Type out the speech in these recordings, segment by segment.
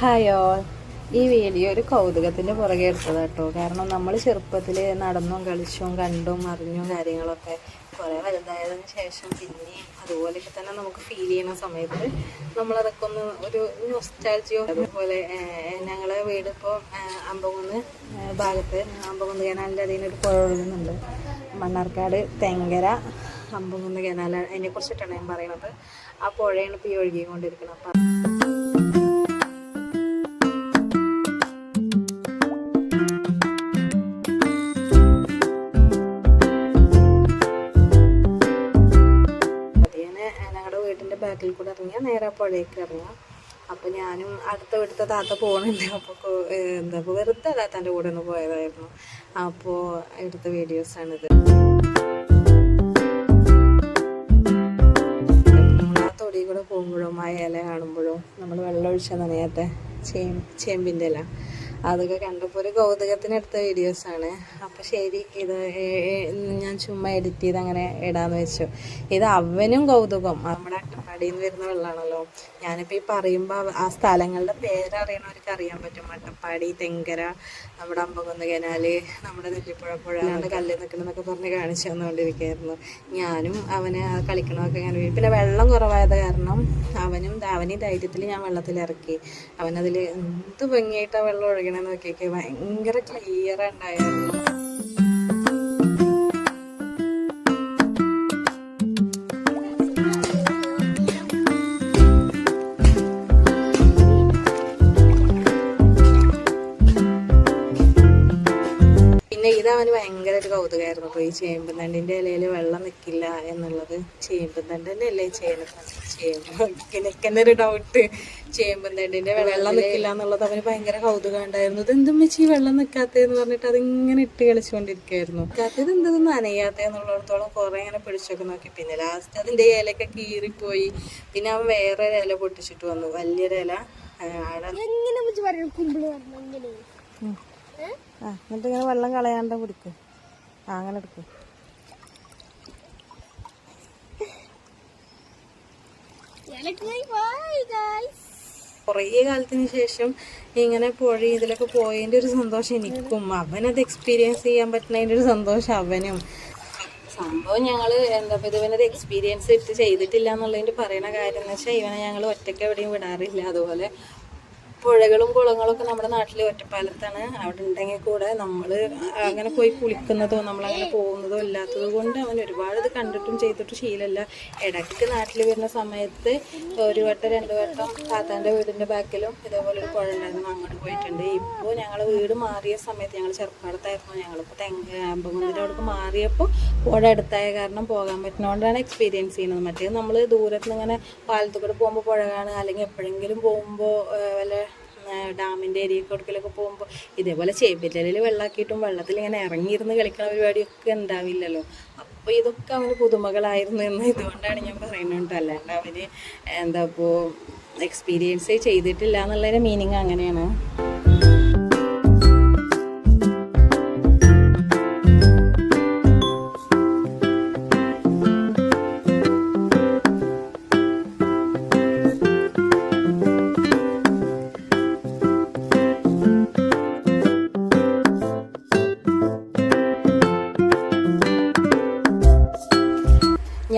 ഹായോ. ഈ വീഡിയോ ഒരു കൗതുകത്തിന് പുറകെ എടുത്തത് കേട്ടോ കാരണം നമ്മൾ ചെറുപ്പത്തിൽ നടന്നും കളിച്ചും കണ്ടും അറിഞ്ഞും കാര്യങ്ങളൊക്കെ കുറേ വലുതായതിനു ശേഷം പിന്നെ അതുപോലെയൊക്കെ തന്നെ നമുക്ക് ഫീൽ ചെയ്യുന്ന സമയത്ത് നമ്മളതൊക്കെ ഒന്ന് ഒരു നൊസ്റ്റാൾജിയോ അതുപോലെ ഞങ്ങളെ വീട് ഇപ്പോൾ അമ്പകുന്ന് ഭാഗത്ത് അമ്പകുന്ന് കനാലിന്റെ അതിന് ഒരു പുഴ ഒഴുകുന്നുണ്ട്. മണ്ണാർക്കാട് തെങ്കര അമ്പകുന്ന് കനാൽ അതിനെ കുറിച്ചിട്ടാണ് ഞാൻ പറയുന്നത് ആ പുഴയാണ് ഇപ്പോൾ ഈ ഒഴുകിക്കൊണ്ടിരിക്കുന്നത് അപ്പം ബാക്കിൽ കൂടെ ഇറങ്ങിയാൽ നേരെ പുഴയ്ക്ക് ഇറങ്ങാം അപ്പോൾ ഞാനും അടുത്ത വീട്ടിലത്തെ താത്ത പോകുന്നുണ്ട് അപ്പോൾ എന്താ വെറുതെ താത്താന്റെ കൂടെ ഒന്ന് പോയതായിരുന്നു. അപ്പോൾ എടുത്ത വീഡിയോസാണിത്. ആ തൊടി കൂടെ പോകുമ്പോഴും ആ ഇല കാണുമ്പോഴും നമ്മൾ വെള്ളം ഒഴിച്ച നനയാത്ത ചേമ്പിന്റെ ഇല. അതൊക്കെ കണ്ടപ്പോൾ ഒരു കൗതുകത്തിനെടുത്ത വീഡിയോസാണ് അപ്പോൾ ശരി ഇത് ഞാൻ ചുമ്മാ എഡിറ്റ് ചെയ്ത് അങ്ങനെ ഇടാന്ന് വെച്ചു. ഇത് അവനും കൗതുകം. നമ്മുടെ അട്ടപ്പാടിയിൽ നിന്ന് വരുന്ന വെള്ളമാണല്ലോ ഞാനിപ്പോൾ ഈ പറയുമ്പോൾ ആ സ്ഥലങ്ങളുടെ പേരറിയണവർക്ക് അറിയാൻ പറ്റും. അട്ടപ്പാടി തെങ്കര നമ്മുടെ അമ്പകുന്ന് കനാല് നമ്മുടെ നെല്ലിപ്പുഴ പുഴ കല്ലിൽ നിൽക്കണമെന്നൊക്കെ പറഞ്ഞ് കാണിച്ചു തന്നുകൊണ്ടിരിക്കുകയായിരുന്നു ഞാനും അവനെ കളിക്കണമൊക്കെ ഇങ്ങനെ വീ- പിന്നെ വെള്ളം കുറവായത് കാരണം അവനും അവനീ ധൈര്യത്തിൽ ഞാൻ വെള്ളത്തിൽ ഇറക്കി അവനതിൽ എന്ത് ഭംഗിയായിട്ടാണ് വെള്ളം ഒഴുകണമെന്ന് നോക്കിയൊക്കെ ഭയങ്കര ക്ലിയർ ഉണ്ടായിരുന്നു കൗതുകമായിരുന്നു അപ്പോൾ ഈ ചേമ്പ് തണ്ടിന്റെ ഇലയിൽ വെള്ളം നിൽക്കില്ല എന്നുള്ളത് ചേമ്പ് തന്നെ അല്ലേ ചേന ചേമ്പ് എനിക്കെന്നെ ഒരു ഡൗട്ട് ചേമ്പ് തണ്ടിന്റെ വെള്ളം നിൽക്കില്ല എന്നുള്ളത് അവന് ഭയങ്കര കൗതുകം ഉണ്ടായിരുന്നു ഇത് എന്തും വെച്ച് ഈ വെള്ളം നിൽക്കാത്തതെന്ന് പറഞ്ഞിട്ട് അതിങ്ങനെ ഇട്ട് കളിച്ചുകൊണ്ടിരിക്കുകയായിരുന്നു നിൽക്കാത്തത് എന്തെന്ന് നനയാത്ത എന്നുള്ളിടത്തോളം കുറേ ഇങ്ങനെ പിടിച്ചൊക്കെ നോക്കി. പിന്നെ ലാസ്റ്റ് അതിന്റെ ഇലയൊക്കെ കീറിപ്പോയി. പിന്നെ അവൻ വേറെ ഇല പൊട്ടിച്ചിട്ട് വന്നു. വലിയൊരു ഇല എങ്ങനെ കുമ്പിൾ പറഞ്ഞു എന്നിട്ട് ഇങ്ങനെ വെള്ളം കളയാണ്ട് കുടിക്ക് അങ്ങനെ എടുക്കും. കുറേ കാലത്തിന് ശേഷം ഇങ്ങനെ പുഴ ഇതിലൊക്കെ പോയതിന്റെ ഒരു സന്തോഷം എനിക്കും. അവനത് എക്സ്പീരിയൻസ് ചെയ്യാൻ പറ്റുന്നതിന്റെ ഒരു സന്തോഷം അവനും. സംഭവം ഞങ്ങൾ എന്താ പറയുക ഇവനത് എക്സ്പീരിയൻസ് ഇട്ട് ചെയ്തിട്ടില്ല എന്നുള്ളതിന്റെ പറയുന്ന കാര്യം എന്ന് വെച്ചാൽ ഇവനെ ഞങ്ങൾ ഒറ്റയ്ക്ക് എവിടെയും വിടാറില്ല. അതുപോലെ പുഴകളും കുളങ്ങളും ഒക്കെ നമ്മുടെ നാട്ടിൽ ഒറ്റപ്പാലത്താണ്. അവിടെ ഉണ്ടെങ്കിൽ കൂടെ നമ്മൾ അങ്ങനെ പോയി കുളിക്കുന്നതോ നമ്മളങ്ങനെ പോകുന്നതോ ഇല്ലാത്തത് കൊണ്ട് അവൻ ഒരുപാട് ഇത് കണ്ടിട്ടും ചെയ്തിട്ടും ശീലമല്ല ഇടയ്ക്ക് നാട്ടിൽ വരുന്ന സമയത്ത് ഒരു വട്ടം രണ്ട് വട്ടം താത്താന്റെ വീടിന്റെ ബാക്കിലും ഇതേപോലെ ഒരു പുഴ ഉണ്ടായിരുന്നു. അങ്ങോട്ട് പോയിട്ടുണ്ട്. ഇപ്പോൾ ഞങ്ങൾ വീട് മാറിയ സമയത്ത് ഞങ്ങൾ ചെറുപ്പാടത്തായിരുന്നു ഞങ്ങളിപ്പോൾ തെങ്ങ് അമ്പകുന്നിന്റെ മാറിയപ്പോൾ പുഴ അടുത്തായ കാരണം പോകാൻ പറ്റുന്നതുകൊണ്ടാണ് എക്സ്പീരിയൻസ് ചെയ്യുന്നത്. മറ്റേ നമ്മൾ ദൂരത്ത് നിന്ന് ഇങ്ങനെ പാലത്തു കൂടെ പോകുമ്പോൾ പുഴ കാണുക അല്ലെങ്കിൽ എപ്പോഴെങ്കിലും പോകുമ്പോൾ വല്ല ഡാമിന്റെ ഏരിയ കൊടുക്കലൊക്കെ പോകുമ്പോൾ ഇതേപോലെ ചേമ്പിറ്റലിൽ വെള്ളമാക്കിയിട്ടും വെള്ളത്തിൽ ഇങ്ങനെ ഇറങ്ങിയിരുന്ന് കളിക്കുന്ന പരിപാടിയൊക്കെ ഉണ്ടാവില്ലല്ലോ. അപ്പോൾ ഇതൊക്കെ അവന് പുതുമകളായിരുന്നു എന്ന് ഇതുകൊണ്ടാണ് ഞാൻ പറയുന്നത് അല്ലാണ്ട് അവന് എന്താ ഇപ്പോൾ എക്സ്പീരിയൻസ് ചെയ്തിട്ടില്ല എന്നുള്ളതിന്റെ മീനിങ് അങ്ങനെയാണ്.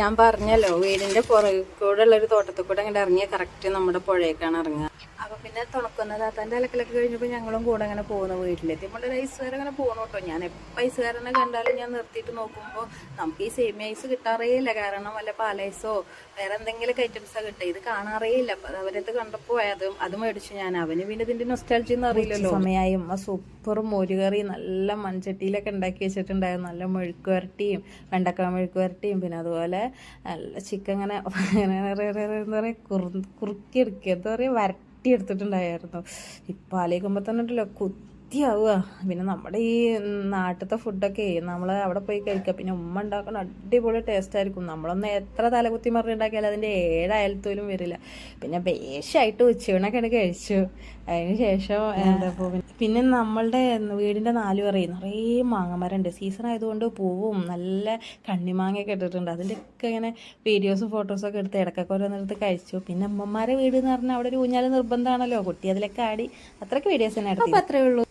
ഞാൻ പറഞ്ഞല്ലോ വീടിന്റെ പുറകൂടെ കൂടെ ഉള്ള ഒരു തോട്ടത്തിൽ കൂടെ അങ്ങനെ ഇറങ്ങിയ കറക്റ്റ് നമ്മുടെ പുഴയേക്കാണ് ഇറങ്ങുക. അപ്പൊ പിന്നെ തുണക്കുന്ന താത്താന്റെ അലക്കലൊക്കെ കഴിഞ്ഞപ്പോൾ ഞങ്ങളും കൂടെ അങ്ങനെ പോകുന്ന വീട്ടിലെത്തി ഒരു ഐസുകാരൻ അങ്ങനെ പോകുന്നു കേട്ടോ. ഞാൻ എപ്പോൾ ഐസുകാരനെ കണ്ടാലും ഞാൻ നിർത്തിയിട്ട് നോക്കുമ്പോൾ നമുക്ക് ഈ സേമിയ ഐസ് കിട്ടാറേ ഇല്ല. കാരണം വല്ല പാലൈസോ വേറെ എന്തെങ്കിലും ഐറ്റംസാ കിട്ടുക. ഇത് കാണാറേ ഇല്ല. അപ്പൊ അവരത് കണ്ടപ്പോൾ അത് അത് മേടിച്ചു ഞാൻ. അവന് പിന്നെ ഇതിന്റെ നൊസ്റ്റാൾജിന്ന് അറിയില്ലല്ലോ. സമയമായും ആ സൂപ്പർ മോരുകറി നല്ല മൺചട്ടിയിലൊക്കെ ഉണ്ടാക്കി വെച്ചിട്ടുണ്ടായിരുന്നു. നല്ല മെഴുക്ക് വരട്ടിയും വെണ്ടക്ക മെഴുക്ക് വരട്ടിയും പിന്നെ അതുപോലെ നല്ല ചിക്കൻ അങ്ങനെ ഇങ്ങനെ എന്താ പറയുക കുറുക്കി എടുക്കുക എന്താ പറയുക വരട്ടി എടുത്തിട്ടുണ്ടായിരുന്നു ഇപ്പം ആലോചിക്കുമ്പോൾ തന്നെ ഉണ്ടല്ലോ കുത്തിയാവുക. പിന്നെ നമ്മുടെ ഈ നാട്ടിലത്തെ ഫുഡൊക്കെ നമ്മൾ അവിടെ പോയി കഴിക്കുക. പിന്നെ ഉമ്മ ഉണ്ടാക്കുന്ന അടിപൊളി ടേസ്റ്റ് ആയിരിക്കും. നമ്മളൊന്ന് എത്ര തലകുത്തി മറിഞ്ഞുണ്ടാക്കിയാലും അതിന്റെ ഏഴായാലത്തോലും വരില്ല. പിന്നെ ബേഷായിട്ട് ഉച്ചയൂണൊക്കെയാണ് കഴിച്ചു. അതിന് ശേഷം എന്താ പിന്നെ നമ്മളുടെ വീടിന്റെ നാല് പറയും നിറയെ മാങ്ങമരമുണ്ട്. സീസൺ ആയതുകൊണ്ട് പൂവും നല്ല കണ്ണിമാങ്ങയൊക്കെ ഇട്ടിട്ടുണ്ട്. അതിന്റെ ഒക്കെ ഇങ്ങനെ വീഡിയോസും ഫോട്ടോസൊക്കെ എടുത്ത് ഇടയ്ക്കൊക്കെ ഓരോന്നെടുത്ത് കഴിച്ചു. പിന്നെ അമ്മമാരെ വീട് എന്ന് പറഞ്ഞാൽ അവിടെ ഒരു ഊഞ്ഞാൽ നിർബന്ധമാണല്ലോ. കുട്ടി അതിലൊക്കെ ആടി അത്രയ്ക്ക് വീഡിയോസ് തന്നെ എടുത്തു അപ്പോൾ അത്രേ ഉള്ളൂ.